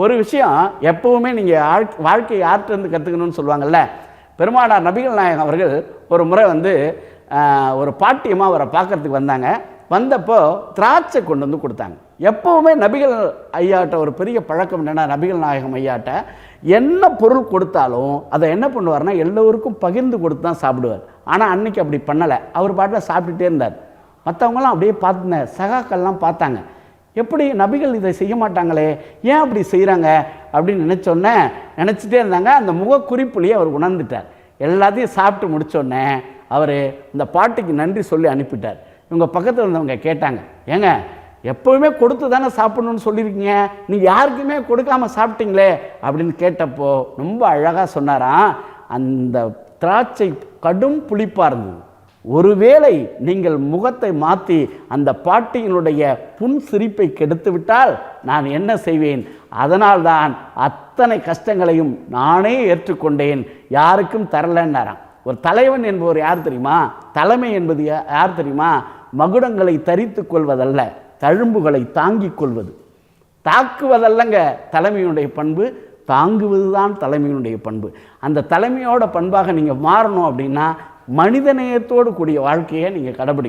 ஒரு விஷயம் எப்பவுமே நீங்கள் வாழ்க்கை யார்கிட்டருந்து கற்றுக்கணும்னு சொல்லுவாங்கல்ல. பெருமானார் நபிகள் நாயகம் அவர்கள் ஒரு முறை வந்து ஒரு பாட்டியமாக அவரை பார்க்கறதுக்கு வந்தாங்க. வந்தப்போ திராட்சை கொண்டு வந்து கொடுத்தாங்க. எப்பவுமே நபிகள் ஐயாட்ட ஒரு பெரிய பழக்கம் என்னென்னா நபிகள் நாயகம் ஐயாட்ட என்ன பொருள் கொடுத்தாலும் அதை என்ன பண்ணுவார்னா எல்லோருக்கும் பகிர்ந்து கொடுத்து தான் சாப்பிடுவார். ஆனால் அன்னைக்கு அப்படி பண்ணலை. அவர் பாட்டில் சாப்பிட்டுட்டே இருந்தார். மற்றவங்களாம் அப்படியே பார்த்துனேன் சகாக்கள்லாம் பார்த்தாங்க. எப்படி நபிகள் இதை செய்ய மாட்டாங்களே? ஏன் அப்படி செய்கிறாங்க அப்படின்னு நினச்சோன்னே நினச்சிட்டே இருந்தாங்க. அந்த முகக்குறிப்புலேயே அவர் உணர்ந்துட்டார். எல்லாத்தையும் சாப்பிட்டு முடித்தோடனே அவர் இந்த பாட்டுக்கு நன்றி சொல்லி அனுப்பிட்டார். இவங்க பக்கத்தில் இருந்தவங்க கேட்டாங்க ஏங்க எப்போவுமே கொடுத்து தானே சாப்பிடணும்னு சொல்லியிருக்கீங்க நீங்கள் யாருக்குமே கொடுக்காம சாப்பிட்டீங்களே? அப்படின்னு கேட்டப்போ ரொம்ப அழகாக சொன்னாராம். அந்த திராட்சை கடும் புளிப்பாக இருந்தது. ஒருவேளை நீங்கள் முகத்தை மாற்றி அந்த பாட்டியினுடைய புன் சிரிப்பை கெடுத்துவிட்டால் நான் என்ன செய்வேன்? அதனால்தான் அத்தனை கஷ்டங்களையும் நானே ஏற்றுக்கொண்டேன். யாருக்கும் தரலன்னாராம். ஒரு தலைவன் என்பவர் யார் தெரியுமா? தலைமை என்பது யார் தெரியுமா? மகுடங்களை தரித்து கொள்வதல்ல தழும்புகளை தாங்கிக் கொள்வது. தாக்குவதல்லங்க தலைமையினுடைய பண்பு தாங்குவதுதான் தலைமையினுடைய பண்பு. அந்த தலைமையோட பண்பாக நீங்கள் மாறணும் அப்படின்னா மனிதநேயத்தோடு கூடிய வாழ்க்கையை நீங்கள் கடைபிடிக்கணும்.